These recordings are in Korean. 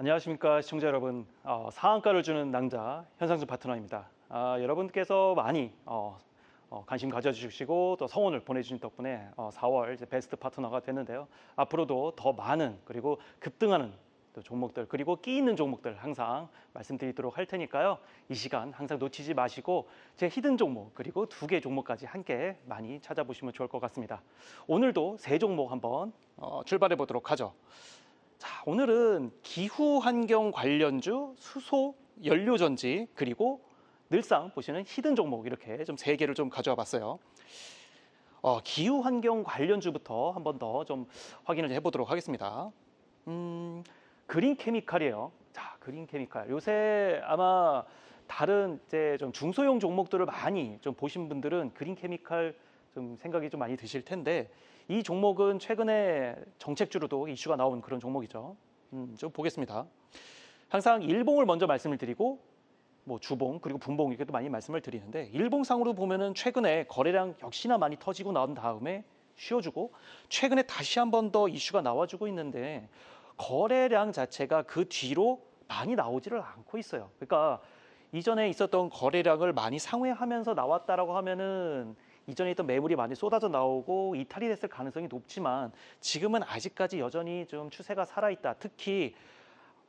안녕하십니까 시청자 여러분. 어, 상한가를 주는 낭자 현상준 파트너입니다. 아, 여러분께서 많이 어, 어, 관심 가져주시고 또 성원을 보내주신 덕분에 어, 4월 이제 베스트 파트너가 됐는데요. 앞으로도 더 많은 그리고 급등하는 또 종목들 그리고 끼 있는 종목들 항상 말씀드리도록 할 테니까요. 이 시간 항상 놓치지 마시고 제 히든 종목 그리고 두 개 종목까지 함께 많이 찾아보시면 좋을 것 같습니다. 오늘도 세 종목 한번 어, 출발해 보도록 하죠 자, 오늘은 기후 환경 관련주, 수소, 연료 전지, 그리고 늘상 보시는 히든 종목 이렇게 좀 세 개를 좀 가져와 봤어요. 어, 기후 환경 관련주부터 한 번 더 좀 확인을 해보도록 하겠습니다. 음, 그린 케미칼이에요. 자, 그린 케미칼. 요새 아마 다른 이제 좀 중소형 종목들을 많이 좀 보신 분들은 그린 케미칼 좀 생각이 좀 많이 드실 텐데 이 종목은 최근에 정책주로도 이슈가 나온 그런 종목이죠. 음, 좀 보겠습니다. 항상 일봉을 먼저 말씀을 드리고 뭐 주봉 그리고 분봉 이렇게도 많이 말씀을 드리는데 일봉상으로 보면은 최근에 거래량 역시나 많이 터지고 나온 다음에 쉬어주고 최근에 다시 한 번 더 이슈가 나와주고 있는데 거래량 자체가 그 뒤로 많이 나오지를 않고 있어요. 그러니까 이전에 있었던 거래량을 많이 상회하면서 나왔다라고 하면은 이전에 있던 매물이 많이 쏟아져 나오고 이탈이 됐을 가능성이 높지만 지금은 아직까지 여전히 좀 추세가 살아있다. 특히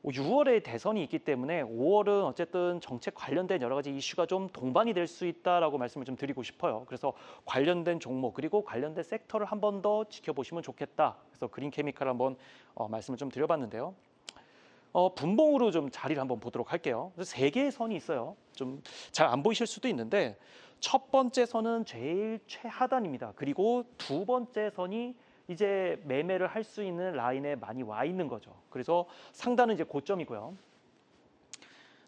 6월에 대선이 있기 때문에 5월은 어쨌든 정책 관련된 여러 가지 이슈가 좀 동반이 될 수 있다라고 말씀을 좀 드리고 싶어요. 그래서 관련된 종목 그리고 관련된 섹터를 한 번 더 지켜보시면 좋겠다. 그래서 그린 케미칼 한번 어, 말씀을 좀 드려봤는데요. 어, 분봉으로 좀 자리를 한번 보도록 할게요. 세 개의 선이 있어요. 좀 잘 안 보이실 수도 있는데 첫 번째 선은 제일 최하단입니다. 그리고 두 번째 선이 이제 매매를 할 수 있는 라인에 많이 와 있는 거죠. 그래서 상단은 이제 고점이고요.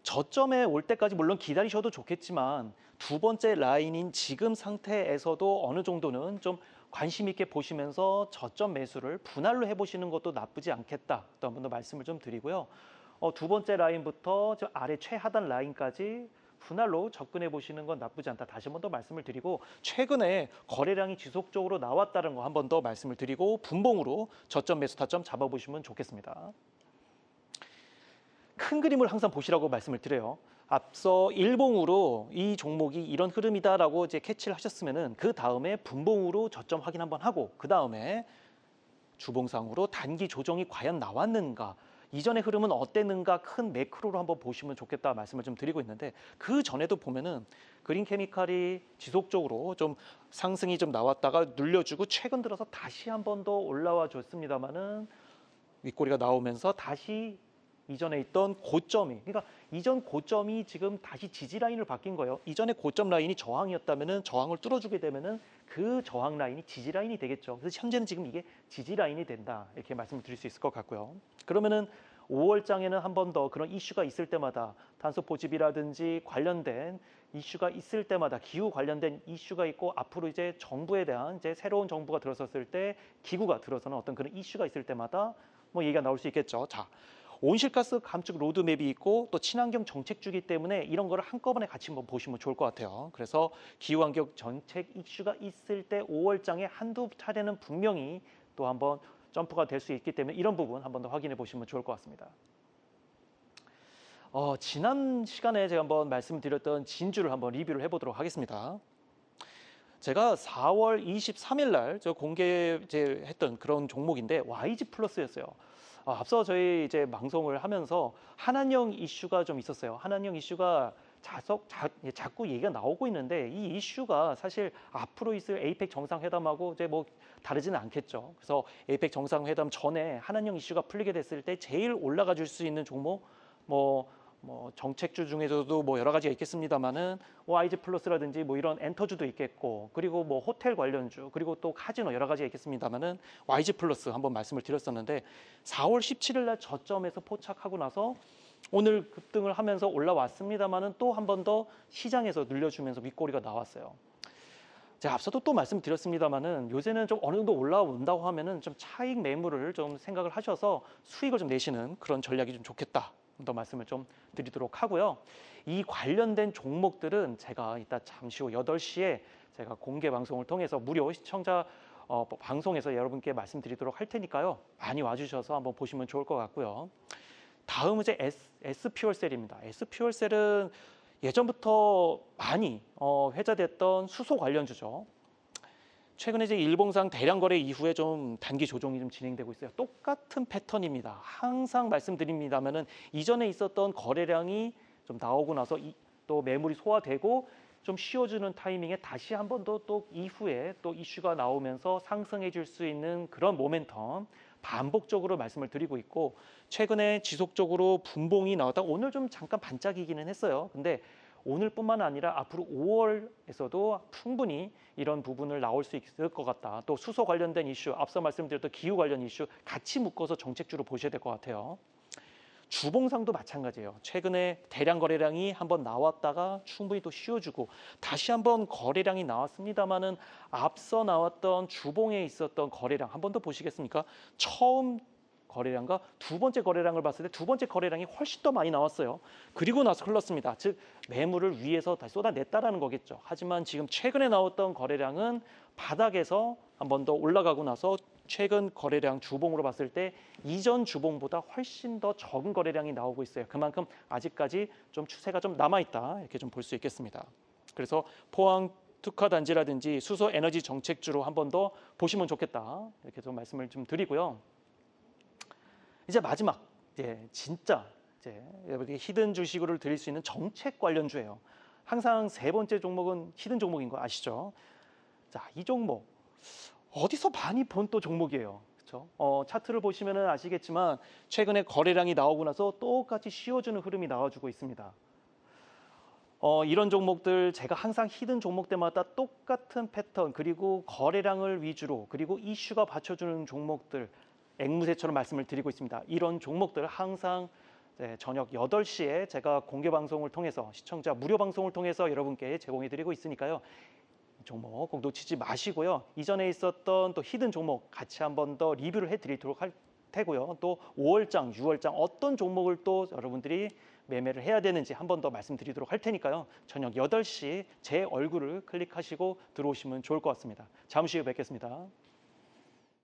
저점에 올 때까지 물론 기다리셔도 좋겠지만 두 번째 라인인 지금 상태에서도 어느 정도는 좀 관심 있게 보시면서 저점 매수를 분할로 해보시는 것도 나쁘지 않겠다. 또 한 번 더 말씀을 좀 드리고요. 어, 두 번째 라인부터 저 아래 최하단 라인까지 분할로 접근해 보시는 건 나쁘지 않다. 다시 한 번 더 말씀을 드리고 최근에 거래량이 지속적으로 나왔다는 거 한 번 더 말씀을 드리고 분봉으로 저점 매수 타점 잡아보시면 좋겠습니다. 큰 그림을 항상 보시라고 말씀을 드려요. 앞서 일봉으로 이 종목이 이런 흐름이다라고 이제 캐치를 하셨으면은 그 다음에 분봉으로 저점 확인 한번 하고 그 다음에 주봉상으로 단기 조정이 과연 나왔는가 이전의 흐름은 어땠는가 큰 매크로로 한번 보시면 좋겠다 말씀을 좀 드리고 있는데 그 전에도 보면은 그린 케미칼이 지속적으로 좀 상승이 좀 나왔다가 눌려주고 최근 들어서 다시 한 번 더 올라와 줬습니다만은 윗꼬리가 나오면서 다시 이전에 있던 고점이 그러니까 이전 고점이 지금 다시 지지 라인을 바뀐 거예요. 이전에 고점 라인이 저항이었다면은 저항을 뚫어주게 되면은 그 저항 라인이 지지 라인이 되겠죠. 그래서 현재는 지금 이게 지지 라인이 된다 이렇게 말씀을 드릴 수 있을 것 같고요. 그러면은 5월장에는 한 번 더 그런 이슈가 있을 때마다 탄소 포집이라든지 관련된 이슈가 있을 때마다 기후 관련된 이슈가 있고 앞으로 이제 정부에 대한 이제 새로운 정부가 들어섰을 때 기구가 들어서는 어떤 그런 이슈가 있을 때마다 뭐 얘기가 나올 수 있겠죠. 자, 온실가스 감축 로드맵이 있고 또 친환경 정책주기 때문에 이런 거를 한꺼번에 같이 한번 보시면 좋을 것 같아요. 그래서 기후환경 정책 이슈가 있을 때 5월장에 한두 차례는 분명히 또 한번 점프가 될 수 있기 때문에 이런 부분 한번 더 확인해 보시면 좋을 것 같습니다. 어, 지난 시간에 제가 한번 말씀드렸던 진주를 한번 리뷰를 해보도록 하겠습니다. 제가 4월 23일 날 저 공개했던 그런 종목인데 YG 플러스였어요. 아, 앞서 저희 이제 방송을 하면서 한한령 이슈가 좀 있었어요. 한한령 이슈가 자석 자, 예, 자꾸 얘기가 나오고 있는데 이 이슈가 사실 앞으로 있을 에이펙 정상회담하고 이제 뭐 다르지는 않겠죠. 그래서 에이펙 정상회담 전에 한한령 이슈가 풀리게 됐을 때 제일 올라가 줄 수 있는 종목 뭐 뭐 정책주 중에서도 뭐 여러 가지가 있겠습니다만은 YG 플러스라든지 뭐 이런 엔터주도 있겠고 그리고 뭐 호텔 관련주 그리고 또 카지노 여러 가지가 있겠습니다만은 YG 플러스 한번 말씀을 드렸었는데 4월 17일 날 저점에서 포착하고 나서 오늘 급등을 하면서 올라왔습니다만은 또 한 번 더 시장에서 늘려주면서 윗꼬리가 나왔어요. 제가 앞서도 또 말씀드렸습니다만은 요새는 좀 어느 정도 올라온다고 하면은 좀 차익 매물을 좀 생각을 하셔서 수익을 좀 내시는 그런 전략이 좀 좋겠다. 더 말씀을 좀 드리도록 하고요. 이 관련된 종목들은 제가 이따 잠시 후 8시에 제가 공개 방송을 통해서 무료 시청자 어, 방송에서 여러분께 말씀드리도록 할 테니까요. 많이 와주셔서 한번 보시면 좋을 것 같고요. 다음은 이제 S, SP월셀입니다. SP월셀은 예전부터 많이 어, 회자됐던 수소 관련주죠. 최근에 이제 일봉상 대량 거래 이후에 좀 단기 조정이 좀 진행되고 있어요. 똑같은 패턴입니다. 항상 말씀드립니다만은 이전에 있었던 거래량이 좀 나오고 나서 이, 또 매물이 소화되고 좀 쉬어주는 타이밍에 다시 한 번 더 또 이후에 또 이슈가 나오면서 상승해 줄 수 있는 그런 모멘텀 반복적으로 말씀을 드리고 있고 최근에 지속적으로 분봉이 나왔다 오늘 좀 잠깐 반짝이기는 했어요. 근데 오늘뿐만 아니라 앞으로 5월에서도 충분히 이런 부분을 나올 수 있을 것 같다. 또 수소 관련된 이슈, 앞서 말씀드렸던 기후 관련 이슈 같이 묶어서 정책주로 보셔야 될 것 같아요. 주봉상도 마찬가지예요. 최근에 대량 거래량이 한번 나왔다가 충분히 또 쉬어주고 다시 한번 거래량이 나왔습니다만은 앞서 나왔던 주봉에 있었던 거래량 한 번 더 보시겠습니까? 처음 거래량과 두 번째 거래량을 봤을 때 두 번째 거래량이 훨씬 더 많이 나왔어요. 그리고 나서 흘렀습니다. 즉 매물을 위에서 다시 쏟아냈다라는 거겠죠. 하지만 지금 최근에 나왔던 거래량은 바닥에서 한 번 더 올라가고 나서 최근 거래량 주봉으로 봤을 때 이전 주봉보다 훨씬 더 적은 거래량이 나오고 있어요. 그만큼 아직까지 좀 추세가 좀 남아 있다 이렇게 좀 볼 수 있겠습니다. 그래서 포항 특화 단지라든지 수소 에너지 정책주로 한 번 더 보시면 좋겠다 이렇게 좀 말씀을 좀 드리고요. 이제 마지막 이제 진짜 이제 여러분께 히든 주식으로 드릴 수 있는 정책 관련주예요. 항상 세 번째 종목은 히든 종목인 거 아시죠? 자, 이 종목 어디서 많이 본 또 종목이에요. 어, 차트를 보시면은 아시겠지만 최근에 거래량이 나오고 나서 똑같이 쉬어주는 흐름이 나와주고 있습니다. 어, 이런 종목들 제가 항상 히든 종목 때마다 똑같은 패턴 그리고 거래량을 위주로 그리고 이슈가 받쳐주는 종목들 앵무새처럼 말씀을 드리고 있습니다. 이런 종목들 항상 네, 저녁 8시에 제가 공개 방송을 통해서 시청자 무료 방송을 통해서 여러분께 제공해 드리고 있으니까요. 종목 꼭 놓치지 마시고요. 이전에 있었던 또 히든 종목 같이 한번 더 리뷰를 해 드리도록 할 테고요. 또 5월장, 6월장 어떤 종목을 또 여러분들이 매매를 해야 되는지 한 번 더 말씀드리도록 할 테니까요. 저녁 8시 제 얼굴을 클릭하시고 들어오시면 좋을 것 같습니다. 잠시 후에 뵙겠습니다.